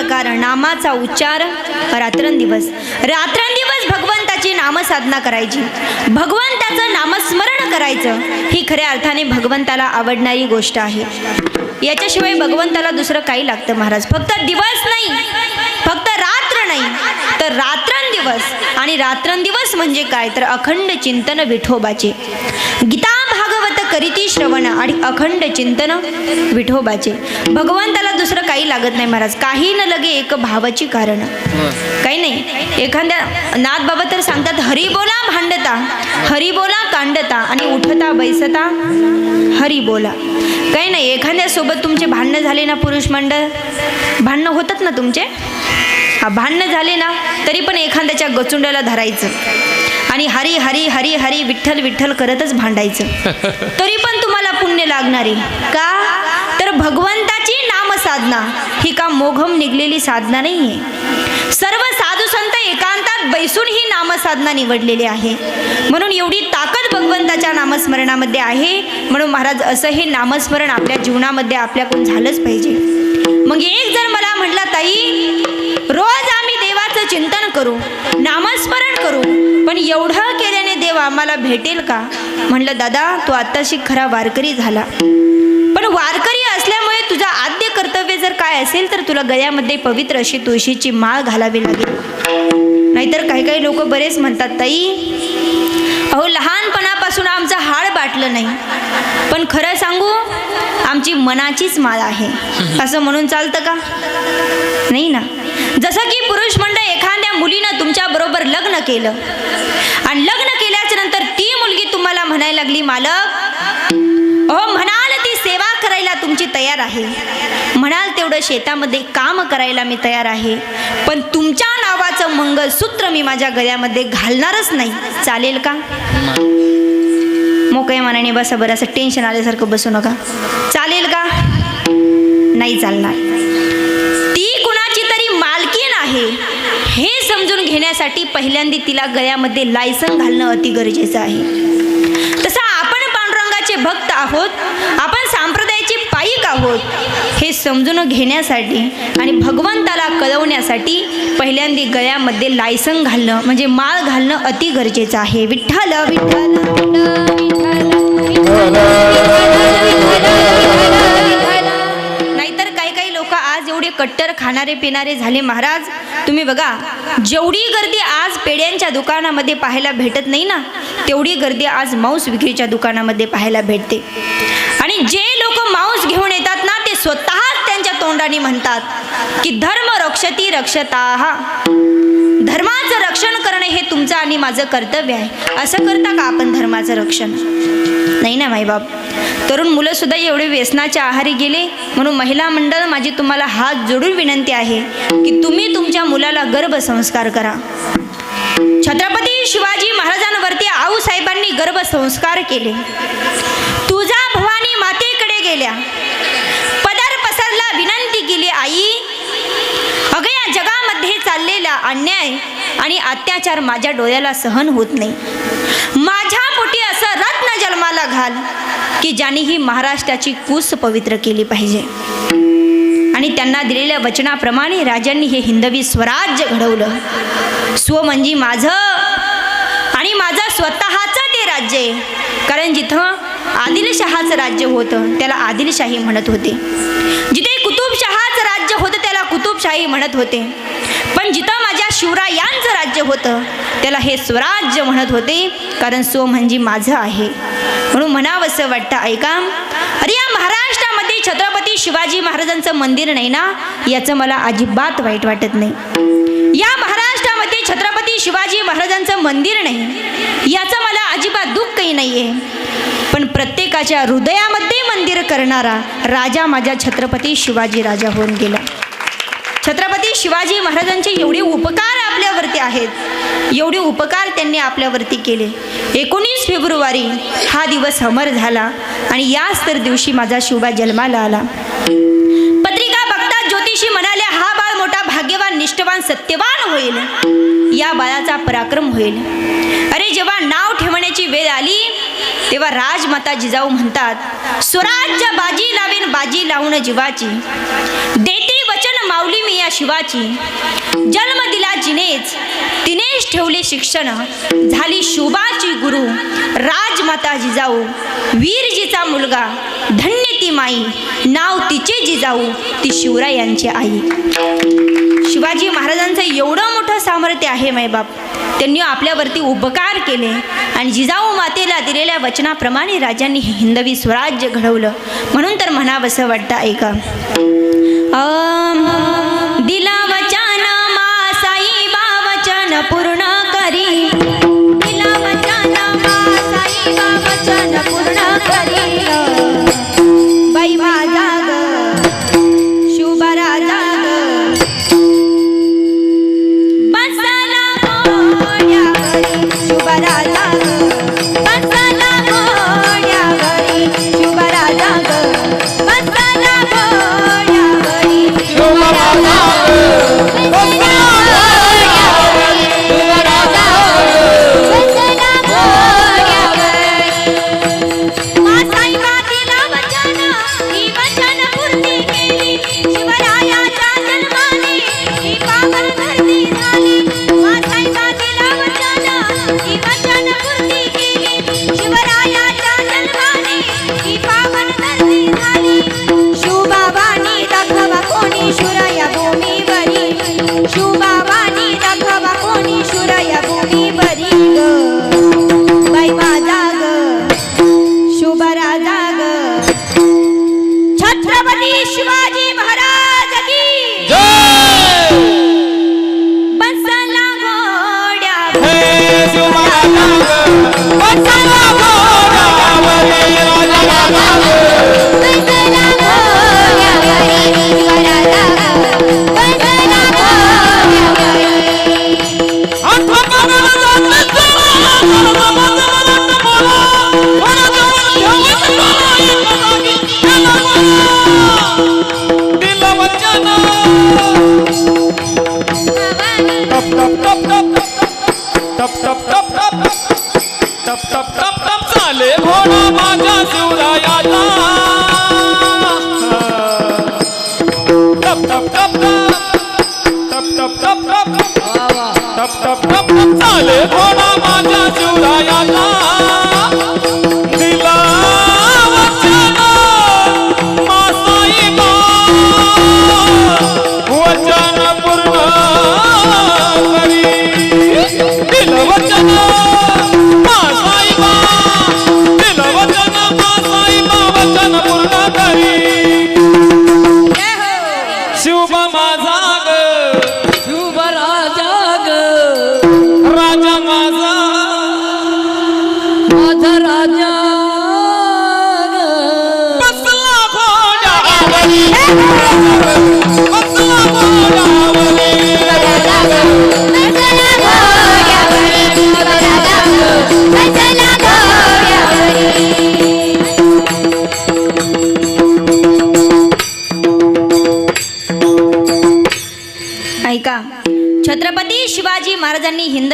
प्रकार नामाचा उच्चार रात्रंदिवस. रात्रंदिवस भगवंताची नामसाधना करायची. भगवंताचं नामस्मरण करायचं ही खऱ्या अर्थाने भगवंताला आवडणारी गोष्ट आहे. याच्याशिवाय भगवंताला दुसरं काही लागतं महाराज. फक्त दिवस नाही फक्त रात्र नाही तर रात्रंदिवस. आणि रात्रंदिवस म्हणजे काय? तर अखंड चिंतन विठोबाचे. गीता करीती श्रवण आणि अखंड चिंतन विठोबाचे. भगवंताला दुसरं काही लागत नाही महाराज. काही न लगे एक भावाची कारण. काही नाही. एखाद्या नाथ बाबा तर सांगतात हरी बोला भांडता हरी बोला कांडता आणि उठता बैसता हरी बोला. काही नाही. एखाद्यासोबत तुमचे भांडणं झाले ना पुरुष मंडळ? भांडणं होतात ना तुमचे? भांडणं झाले ना तरी पण एखाद्याच्या गचुंड्याला धरायचं. आणि हरी हरी हरी हरी विठ्ठल विठ्ठल करतच भांडायचं. तरी पण तुम्हाला पुण्य लागणार. आहे का? तर भगवंताची नामसाधना. ही का मोघम निघलेली साधना नाही आहे सर्व साधू संत एकांतात बैसून ही नामसाधना निवडलेली आहे. म्हणून एवढी ताकद भगवंताच्या नामस्मरणामध्ये आहे. म्हणून महाराज असं हे नामस्मरण आपल्या जीवनामध्ये आपल्याकडून झालंच पाहिजे. मग एक जर मला म्हटलं ताई चिंतन करू नामस्मरण करू. पण एवढं केल्याने देव आम्हाला भेटेल का? म्हणलं दादा तू आत्ताशी खरा वारकरी झाला. पण वारकरी असल्यामुळे तुझं आद्य कर्तव्य जर काय असेल तर तुला गळ्यामध्ये पवित्र अशी तुळशीची माळ घालावी लागेल. नाहीतर काही काही लोक बरेच म्हणतात ताई अहो लहानपणापासून आमचं हाड बाटलं नाही. पण खरं सांगू आमची मनाचीच माळ आहे. असं म्हणून चालतं का? नाही ना. जसं की पुरुष मंडळ एखाद्या मुलीनं तुमच्या बरोबर लग्न केलं. आणि लग्न केल्याच्यानंतर ती मुलगी तुम्हाला म्हणायला लागली मालक अहो म्हणाल ती सेवा करायला तुमची तयार आहे. म्हणाल तेवढं शेतामध्ये काम करायला मी तयार आहे. पण तुमच्या नावाचं मंगलसूत्र मी माझ्या गळ्यामध्ये घालणारच नाही. चालेल का? मोकळ्या मनाने बसा बरं असं टेन्शन आल्यासारखं बसू नका. चालेल का? नाही चालणार ती कुणाची तरी मालकीन आहे. हे समजून घेण्यासाठी पहिल्यांदा तिला गळ्यामध्ये लायसन घालणं अति गरजेचं आहे. तसं आपण पांडुरंगाचे भक्त आहोत आपण सांप्रदायाचे पायिक आहोत हे समजून घेण्यासाठी आणि भगवंताला कळवण्यासाठी पहिल्यांदा गळ्यामध्ये लायसन घालणं म्हणजे माळ घालणं अति गरजेचं आहे. विठ्ठल विठ्ठल नाहीतर कट्टर खाणारे पिणारे झाले महाराज. तुम्ही बघा जेवढी गर्दी आज पेड्यांच्या दुकानामध्ये पाहायला भेटत नाही ना तेवढी गर्दी आज मांस विक्रीच्या दुकानामध्ये पाहायला भेटते. आणि जे लोक मांस घेऊन येतात ना ते स्वतःच त्यांच्या तोंडाने म्हणतात की धर्म रक्षती रक्षता. धर्माचं रक्षण करणं हे तुमचं आणि माझं कर्तव्य आहे. असं करता का आपण धर्माचं रक्षण? नाही ना माईबाप? तरुण मुलंसुद्धा एवढे व्यसनाच्या आहारी गेले म्हणून महिला मंडळ माझी तुम्हाला हात जोडून विनंती आहे की तुम्ही तुमच्या मुलाला गर्भसंस्कार करा. छत्रपती शिवाजी महाराजांवरती आऊसाहेबांनी गर्भसंस्कार केले. तुझा भवानी मातेकडे गेल्या. पदार पसरला विनंती केली आई अगं या जगामध्ये चाललेला अन्याय आणि अत्याचार माझ्या डोळ्याला सहन होत नाही. माझ्या पोटी असं रत्न जन्माला घाल. की ज्यांनी ही महाराष्ट्राची कूस पवित्र केली पाहिजे. आणि त्यांना दिलेल्या वचनाप्रमाणे राजांनी हे हिंदवी स्वराज्य घडवलं. स्व म्हणजे माझं आणि माझं स्वतःचं ते राज्य आहे. कारण जिथं आदिलशहाचं राज्य होतं त्याला आदिलशाही म्हणत होते. जिथे कुतुबशहाचं राज्य होतं त्याला कुतुबशाही म्हणत होते. पण जिथं माझ्या शिवरायांचं राज्य होतं त्याला हे स्वराज्य म्हणत होते कारण स्व म्हणजे माझं आहे. म्हणून म्हणावंसं वाटतं. ऐका. अरे या महाराष्ट्रामध्ये छत्रपती शिवाजी महाराजांचं मंदिर नाही ना? याचं मला अजिबात वाईट वाटत नाही. या महाराष्ट्रामध्ये छत्रपती शिवाजी महाराजांचं मंदिर नाही. याचं मला अजिबात दुःखही नाही आहे पण प्रत्येकाच्या हृदयामध्ये मंदिर करणारा राजा माझ्या छत्रपती शिवाजी राजा होऊन गेला. छत्रपती शिवाजी महाराजांचे एवढे उपकार आपल्यावरती आहेत. एवढे उपकार त्यांनी आपल्यावरती केले. एकोणीस फेब्रुवारी हा दिवस अमर झाला आणि याच तर दिवशी माझा शिवबा जन्माला आला. पत्रिका बघता ज्योतिषी म्हणाले हा बाळ मोठा भाग्यवान निष्ठवान सत्यवान होईल. या बाळाचा पराक्रम होईल. अरे जेव्हा नाव ठेवण्याची वेळ आली तेव्हा राजमाता जिजाऊ म्हणतात स्वराज्य बाजी लावेन बाजी लावून जीवाची. देते वचन माऊली मी या शिवाची. जन्म दिला जिनेच. तिनेच ठेवले शिक्षण. झाली शोभाची गुरु. राजमाता जिजाऊ. वीरजीचा मुलगा. धन्य ती माई. नाव तिचे जिजाऊ. ती शिवरायांची आई. शिवाजी महाराजांचं एवढं मोठं सामर्थ्य आहे मायबाप. त्यांनी आपल्यावरती उपकार केले आणि जिजाऊ मातेला दिलेल्या वचनाप्रमाणे राजांनी हिंदवी स्वराज्य घडवलं. म्हणून तर म्हणावंसं वाटतं ऐका. दिला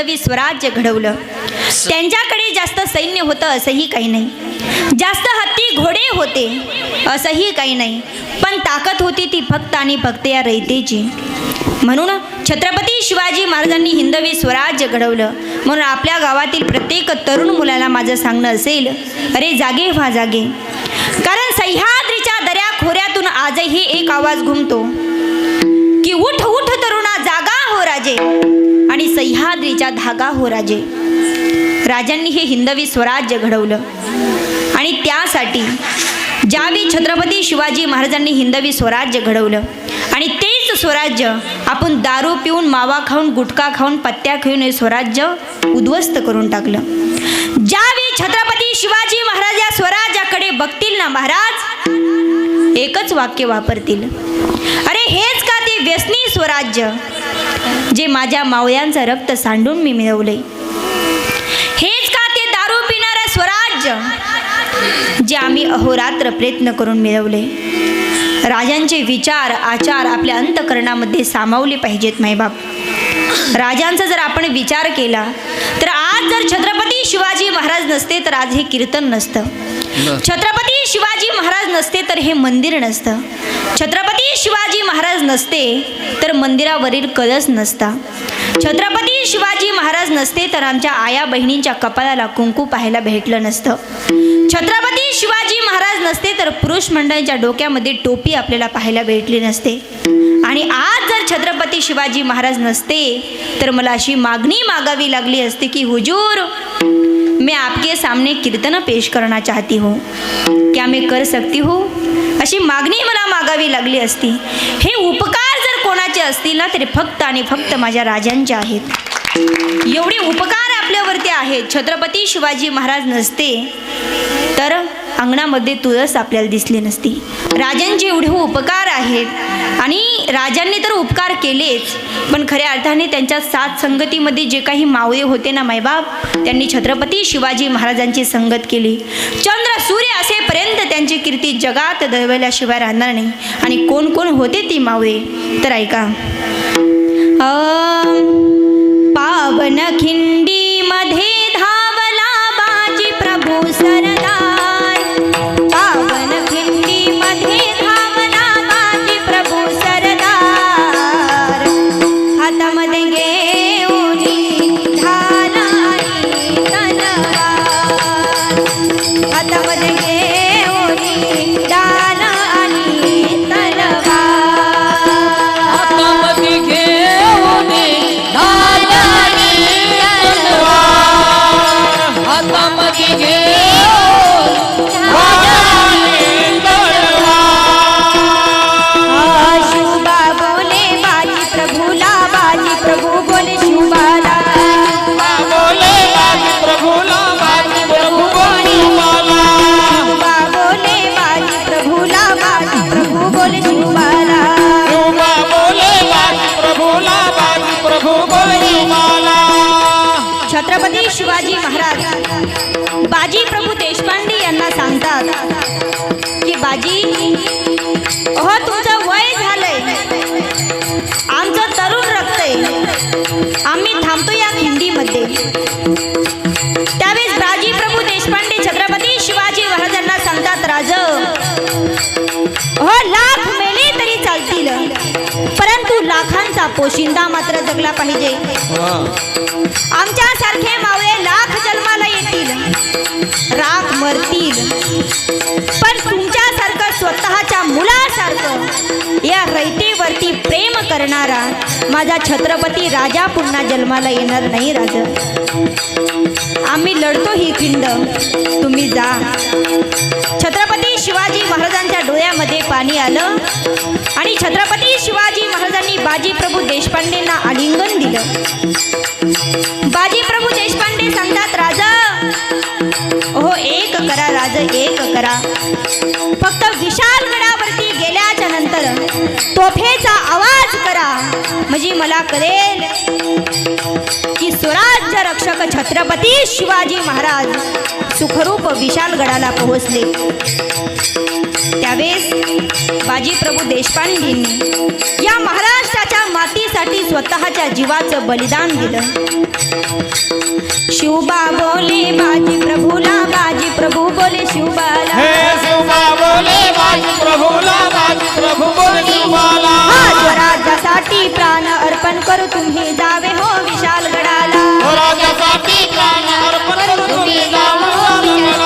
महाराजांनी स्वराज्य घडवलं. त्यांच्याकडे जास्त सैन्य होतं असंही काही नाही. जास्त हत्ती घोडे होते असंही काही नाही. पण ताकद होती ती फक्त आणि फक्त या रयतेची. म्हणून छत्रपती शिवाजी महाराजांनी हिंदवी स्वराज्य घडवलं. म्हणून आपल्या गावातील प्रत्येक तरुण मुलाला माझं सांगणं असेल अरे जागे व्हा जागे. कारण सह्याद्रीच्या दऱ्या खोऱ्यातून आजही एक आवाज घुमतो की उठ उठ राजे आणि सह्याद्रीचा धागा हो राजे. राजांनी हे हिंदवी स्वराज्य घडवलं. आणि त्यासाठी ज्यावेळी छत्रपती शिवाजी महाराजांनी हिंदवी स्वराज्य घडवलं आणि तेच स्वराज्य आपण दारू पिऊन मावा खाऊन गुटखा खाऊन पत्त्या खाऊन हे स्वराज्य उद्ध्वस्त करून टाकलं. ज्यावेळी छत्रपती शिवाजी महाराज या स्वराज्याकडे बघतील ना महाराज एकच वाक्य वापरतील. अरे हेच का ते व्यसनी स्वराज्य? जे माझ्या मावळ्यांचं रक्त सांडून मी मिळवले. हेच का ते दारू पिणारं स्वराज्य? जे आम्ही अहोरात्र प्रयत्न करून मिळवले. राजांचे विचार आचार आपल्या अंतकरणामध्ये सामावले पाहिजेत मायबाप. राजांचा जर आपण विचार केला तर आज जर छत्रपती शिवाजी महाराज नसते तर आज हे कीर्तन नसतं. छत्रपती शिवाजी महाराज नसते तर हे मंदिर नसतं. छत्रपती शिवाजी महाराज नसते तर मंदिरावरील कलश नसता. छत्रपती शिवाजी महाराज नसते तर आमच्या आया बहिणींच्या कपाळाला कुंकू पाहायला भेटलं नसतं. छत्रपती शिवाजी महाराज नसते तर पुरुष मंडळींच्या डोक्यामध्ये टोपी आपल्याला पाहायला भेटली नसते. आणि आज जर छत्रपती शिवाजी महाराज नसते तर मला अशी मागणी मागावी लागली असते की हुजूर मैं आपके सामने कीर्तन पेश करना चाहती हूँ. क्या मैं कर सकती हूँ? अशी मागणी मला मागावी लागली असती. हे उपकार जर कोणाचे असतील ना तरी फक्त आणि फक्त माझ्या राजांचे आहेत. एवढे उपकार आपल्यावरती आहेत. छत्रपती शिवाजी महाराज नसते तर अंगणामध्ये तुळस आपल्याला दिसली नसती. राजांचे एवढे उपकार आहेत आणि राजांनी तर उपकार केलेच पण खऱ्या अर्थाने त्यांच्या सात संगतीमध्ये जे काही मावळे होते ना मायबाप त्यांनी छत्रपती शिवाजी महाराजांची संगत केली. चंद्र सूर्य असेपर्यंत त्यांची कीर्ती जगात दळवल्याशिवाय राहणार नाही. आणि कोण कोण होते ती मावळे? तर ऐका. पोशिंदा मात्र जगला पाहिजे. आमच्यासारखे मावळे लाख जन्माला करणारा माझा छत्रपती राजा पुन्हा जन्माला येणार नाही राजा. आम्ही लढतो ही खिंड. तुम्ही जा. छत्रपती शिवाजी महाराजांच्या डोळ्यामध्ये पाणी आलं आणि छत्रपती शिवाजी महाराजांनी बाजीप्रभू देशपांडेंना आलिंगन दिलं. बाजीप्रभू देशपांडे सांगतात राजा हो एक करा राज एक करा. फक्त विशाल गडावरती गेल्याच्यानंतर तोफेचा आवाज म्हणजे मला कळेल की स्वराज्य रक्षक छत्रपती शिवाजी महाराज सुखरूप विशालगडाला पोहोचले. त्यावेळेस बाजी प्रभू देशपांडेंनी या महाराष्ट्राच्या मातीसाठी स्वतःच्या जीवाचं बलिदान दिलं. शिवबा बोले बाजी प्रभूला बाजी प्रभू बोले शिवबाला. शिवबा बोले बाजी प्रभूला बाजी प्रभू बोले शिवबाला. राजासाठी प्राण अर्पण करू तुम्ही जावे हो विशाल गडाला. हो राजासाठी प्राण अर्पण करू तुम्ही जावे हो विशाल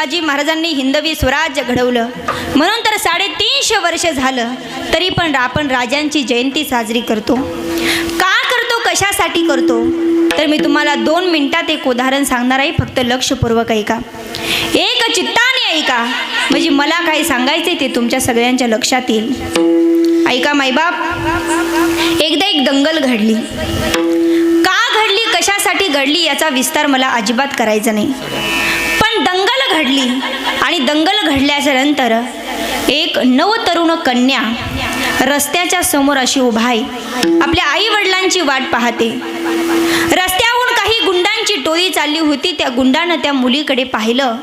शिवाजी महाराजांनी हिंदवी स्वराज्य घडवलं. म्हणून तर साडेतीनशे वर्ष झालं तरी पण आपण राजांची जयंती साजरी करतो. का करतो? कशासाठी करतो? तर मी तुम्हाला दोन मिनिटात एक उदाहरण सांगणार आहे फक्त लक्षपूर्वक ऐका. एक चित्ताने ऐका. म्हणजे मला काय सांगायचे ते तुमच्या सगळ्यांच्या लक्षात येईल. ऐका माईबाप. एकदा एक दंगल घडली. का घडली? कशासाठी घडली? याचा विस्तार मला अजिबात करायचा नाही. घडली आणि दंगल घडल्याच्या नंतर एक नवतरुण कन्या रस्त्याच्या समोर अशी उभा आहे आपल्या आई वडिलांची वाट पाहते. रस्त्याहून काही गुंडांची टोळी चालली होती त्या गुंडानं त्या मुलीकडे पाहिलं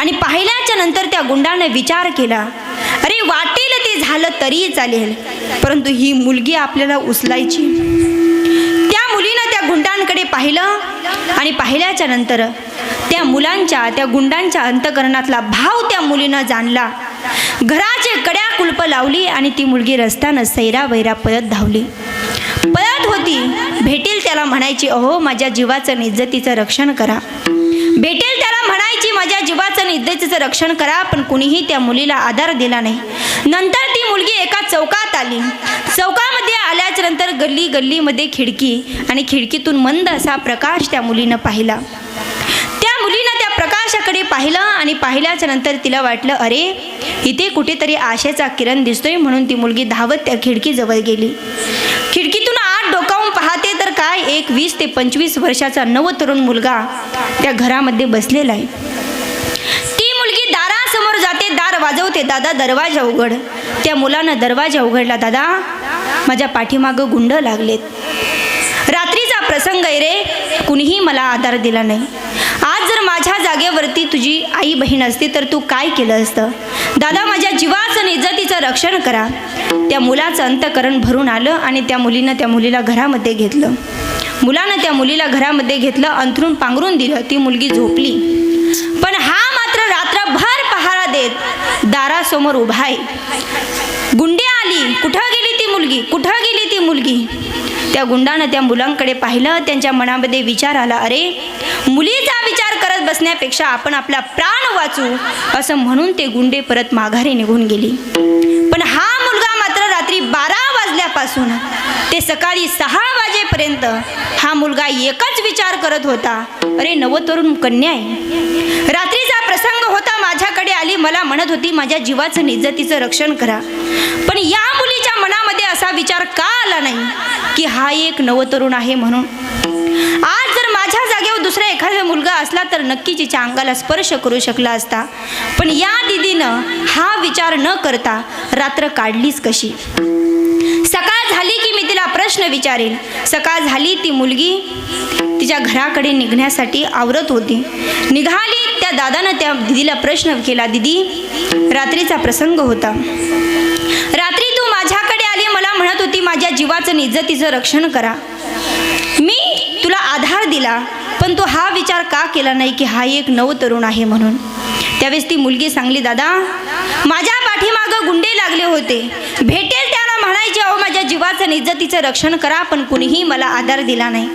आणि पाहिल्याच्या नंतर त्या गुंडानं विचार केला अरे वाटेल ते झालं तरी चालेल परंतु ही मुलगी आपल्याला उचलायची. त्या मुलीनं त्या गुंडांकडे पाहिलं आणि पाहिल्याच्या नंतर त्या मुलांच्या त्या गुंडांच्या अंतकरणातला भाव त्या मुलीनं जाणला. घराचे कड्या कुलप लावली आणि ती मुलगी रस्त्यानं सैरा वैरा पळत धावली. पळत होती. भेटेल त्याला म्हणायची अहो माझ्या जीवाचं इज्जतीचं रक्षण करा. भेटेल त्याला म्हणायची माझ्या जीवाचं इज्जतीचं रक्षण करा पण कुणीही त्या मुलीला आधार दिला नाही. नंतर ती मुलगी एका चौकात आली. चौकामध्ये आल्याच्यानंतर गल्ली गल्लीमध्ये खिडकी आणि खिडकीतून मंद असा प्रकाश त्या मुलीनं पाहिला. आकाशाकडे पाहिलं आणि पाहिल्याच्या नंतर तिला वाटलं अरे इथे कुठेतरी आशेचा किरण दिसतोय म्हणून ती मुलगी धावत त्या खिडकीजवळ गेली. खिडकीतून आत डोकावून पाहते तर काय एक वीस ते पंचवीस वर्षाचा नव तरुण मुलगा त्या घरामध्ये बसलेला आहे. ती मुलगी दारासमोर जाते दार वाजवते दादा दरवाजा उघड. त्या मुलानं दरवाजा उघडला दादा माझ्या पाठीमागं गुंड लागलेत. रात्रीचा प्रसंग आहे रे कुणीही मला आधार दिला नाही. आज जर माझ्या तुझी आई बहीण असती तर तू काय केलं असतं? दादा माझ्या जीवाचं आणि इज्जतीचं रक्षण करा. त्या मुलाचं अंतकरण भरून आलं आणि त्या मुलीनं त्या मुलीला घरामध्ये घेतलं. मुलानं त्या मुलीला घरामध्ये घेतलं अंथरून पांघरून दिलं ती मुलगी झोपली. पण हा मात्र रात्रभर पहारा देत दारासमोर उभा आहे. गुंडे आली. कुठं गेली ती मुलगी? कुठं गेली ती मुलगी? त्या गुंडानं त्या मुलांकडे पाहिलं त्यांच्या मनामध्ये विचार आला अरे मुलीचा बसण्यापेक्षा आपण आपला प्राण वाचू असं म्हणून ते गुंडे परत माघारी निघून गेली. पण हा मुलगा मात्र रात्री बारा वाजल्यापासून ते सकाळी सहा वाजेपर्यंत हा मुलगा एकच विचार करत होता अरे नवतरुण कन्या आहे. रात्रीचा प्रसंग होता माझ्याकडे आली मला म्हणत होती माझ्या जीवाचं निज्जतीचं रक्षण करा. पण या मुलीच्या मनामध्ये असा विचार का आला नाही की हा एक नवतरुण आहे म्हणून? आज माझ्या जागेवर दुसरा एखादा मुलगा असला तर नक्कीच तिच्या अंगाला स्पर्श करू शकला असता. पण या दिदीनं हा विचार न करता रात्र काढलीच कशी. सकाळ झाली की मी तिला प्रश्न विचारेन सकाळ झाली ती मुलगी तिच्या घराकडे निघण्यासाठी आवरत होती. निघाली त्या दादानं त्या दिदीला प्रश्न केला दिदी रात्रीचा प्रसंग होता. रात्री तू माझ्याकडे आली मला म्हणत होती माझ्या जीवाचं इज्जतीचं रक्षण करा. आधार दिला पण तू हा विचार का केला नाही की हा एक नवतरुण आहे म्हणून? त्यावेळेस ती मुलगी सांगली दादा माझ्या पाठीमागं गुंडे लागले होते. भेटेल त्याला म्हणायचे अहो माझ्या जीवाचं आणि इज्जतीचं रक्षण करा पण कुणीही मला आधार दिला नाही.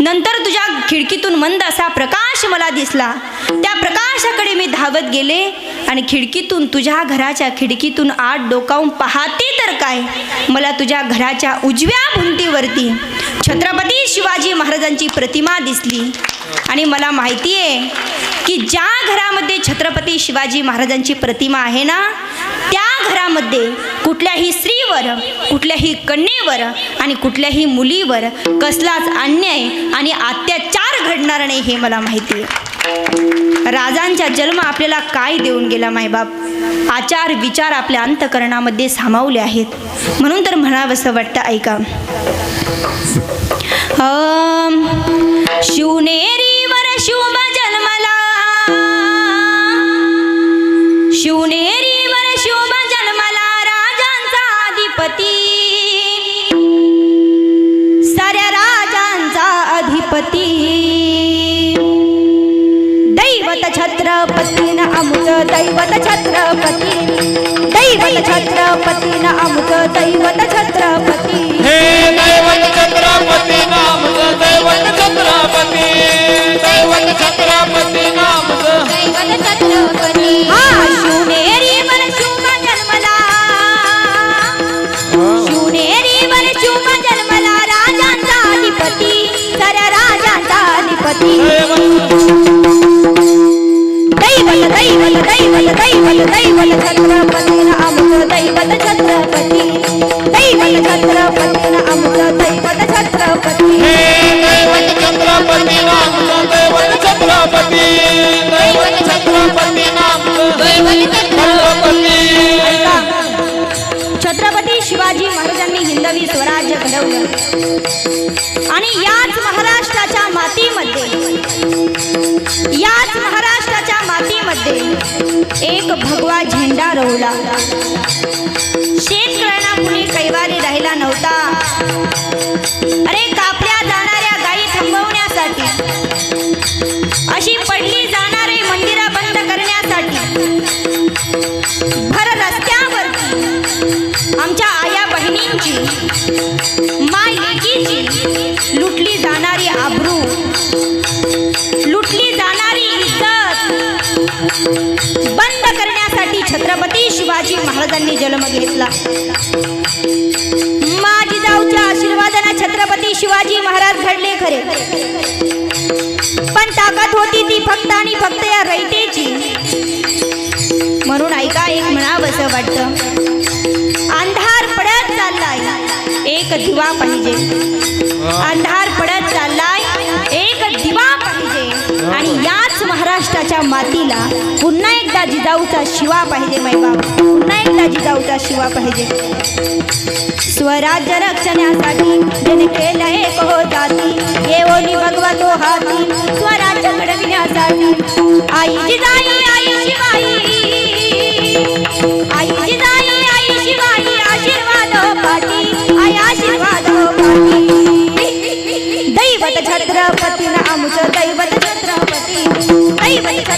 नंतर तुझ्या खिडकीतून मंद असा प्रकाश मला दिसला. त्या प्रकाशाकडे मी धावत गेले. आणि खिडकीतून तुझ्या घराच्या खिडकीतून आत डोकावून पाहते तर काय? मला तुझ्या घराच्या उजव्या भुंतीवरती छत्रपती शिवाजी महाराजांची प्रतिमा दिसली. आणि मला माहिती आहे की ज्या घरामध्ये छत्रपती शिवाजी महाराजांची प्रतिमा आहे ना त्या घरामध्ये कुठल्याही स्त्रीवर कुठल्याही कन्येवर आणि कुठल्याही मुलीवर कसलाच अन्याय आणि अत्याचार घडणार नाही हे मला माहिती आहे. राजांचा जन्म आपल्याला काय देऊन गेला मायबाप? आचार विचार आपल्या अंतकरणामध्ये सामावले आहेत. म्हणून तर म्हणावंसं वाटतं ऐका. शिवनेरी दैवत छत्रपती. दैवत छत्रपती न अमुक दैवत छत्रपती. हे दैवत छत्रपती नामचं दैवत छत्रपती. दैवत छत्रपती नामचं हा शिवनेरीवर मध्ये एक भगवा झेंडा रोवला. शेतकऱ्यांना कुणी कैवारी राहिला नव्हता. अरे कापल्या जाणाऱ्या गायी थांबवण्यासाठी. अशी पडली जाणारी मंदिरा बंद करण्यासाठी. भर रस्त्यावरती आमच्या आया बहिणींची छत्रपती शिवाजी महाराजांनी जन्म घेतला. माझी जाऊच्या आशीर्वादाने छत्रपती शिवाजी महाराज घडले खरे. पण ताकद होती ती फक्त आणि फक्त या रयतेची. म्हणून ऐका एक म्हणावंसं वाटतं. अंधार पडत चाललाय एक दिवा पाहिजे. अंधार पडत चाललाय एक दिवा पाहिजे. आणि याच महाराष्ट्राच्या मातीला पुन्हा एकदा जिजाऊचा शिवा पाहिजे मैबाप पुन्हा एकदा जिजाऊचा शिवा पाहिजे. स्वराज्य रक्षण्यासाठी जन केलं एक हो जाती हे ओली भगवा तो हाती स्वराज्य घडविण्यासाठी. आई जिजाई आई शिवाई. आई जिजाई आई शिवाई आशीर्वाद हो पाठी.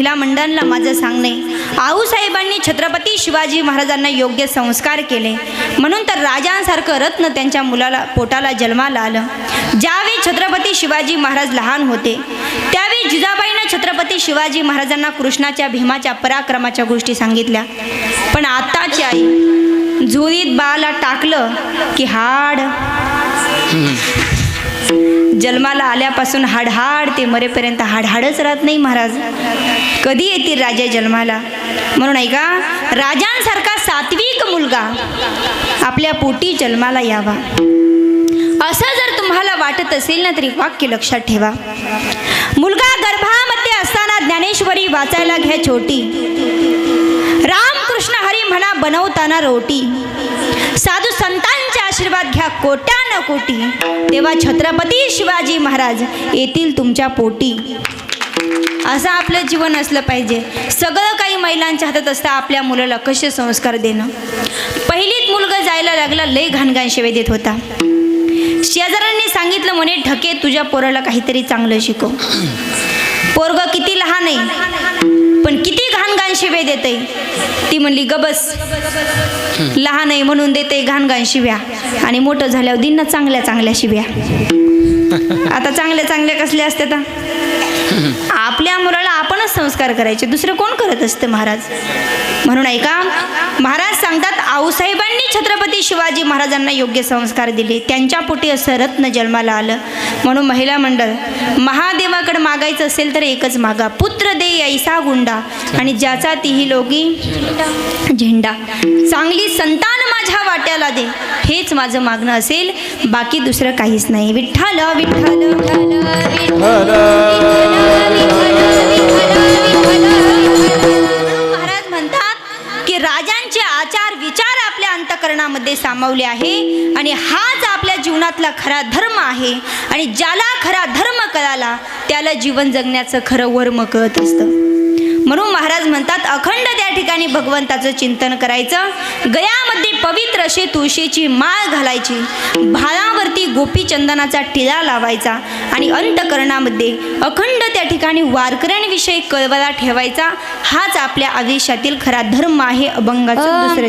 महिला मंडळांना माझं सांगणे. आऊसाहेबांनी छत्रपती शिवाजी महाराजांना योग्य संस्कार केले. म्हणून तर राजांसारखं रत्न त्यांच्या मुलाला पोटाला जन्माला आलं. ज्यावेळी छत्रपती शिवाजी महाराज लहान होते त्यावेळी जिजाबाईनं छत्रपती शिवाजी महाराजांना कृष्णाच्या भीमाच्या पराक्रमाच्या गोष्टी सांगितल्या. पण आताची आई झुळीत बाला टाकलं की हाड. जन्माला आल्यापासून हाडहाड ते मरेपर्यंत हाडहाडच राहत नाही महाराज. कधी येतील राजा जन्माला? म्हणून ऐका राजांसारखा सात्विक मुलगा आपल्या पोटी जन्माला यावा. असं जर तुम्हाला वाटत असेल ना तरी वाक्य लक्षात ठेवा. मुलगा गर्भामध्ये असताना ज्ञानेश्वरी वाचायला घ्या छोटी. रामकृष्ण हरी म्हणा बनवताना रोटी. साधू संतांचे आशीर्वाद घ्या कोट्यान कोटी. तेव्हा छत्रपती शिवाजी महाराज येतील तुमच्या पोटी. असं आपलं जीवन असलं पाहिजे. सगळं काही महिलांच्या हातात असतं आपल्या मुलाला कसे संस्कार देणं? पहिलीत मुलगा जायला लागला लय घाणघाण शिवे देत होता. शेजाऱ्यांनी सांगितलं म्हणे ढके तुझ्या पोराला काहीतरी चांगलं शिकव. पोरग किती लहान आहे पण किती घाण घाण शिवे देते ती म्हणली गबस. लहान आहे म्हणून देते घाण घाण शिव्या. आणि मोठं झाल्यावर दिन ना चांगल्या चांगल्या शिव्या. आता चांगल्या चांगल्या कसल्या असतात आ? आपल्या मुलाला आपणच संस्कार करायचे. दुसरं कोण करत असतं महाराज? म्हणून ऐका महाराज सांगतात आऊसाहेबांनी छत्रपती शिवाजी महाराजांना योग्य संस्कार दिले. त्यांच्या पोटी असं रत्न जन्माला आलं. म्हणून महिला मंडळ महादेवाकडे मागायचं असेल तर एकच मागा. पुत्र दे ऐसा गुंडा. आणि ज्याचा तीही लोगी झेंडा. चांगली संतान माझ्या वाट्याला दे. हेच माझं मागणं असेल. बाकी दुसरं काहीच नाही. विठ्ठल विठ्ठल महाराज म्हणतात की राजांचे आचार विचार आपल्या अंतकरणामध्ये सामावले आहे आणि हाच आपल्या आपल्या जीवनातला खरा धर्म आहे. आणि ज्याला खरा धर्म कळाला त्याला जीवन जगण्याचं खरं वर्म कळत असतं. म्हणून महाराज म्हणतात अखंड त्या ठिकाणी भगवंताचं चिंतन करायचं. गयामध्ये पवित्र अशी तुळशीची माळ घालायची. भालावरती गोपीचंदनाचा टिळा लावायचा आणि अंतकरणामध्ये अखंड त्या ठिकाणी वारकऱ्यांविषयी कळवळा ठेवायचा. हाच आपल्या आयुष्यातील खरा धर्म आहे अभंगाचा दुसरं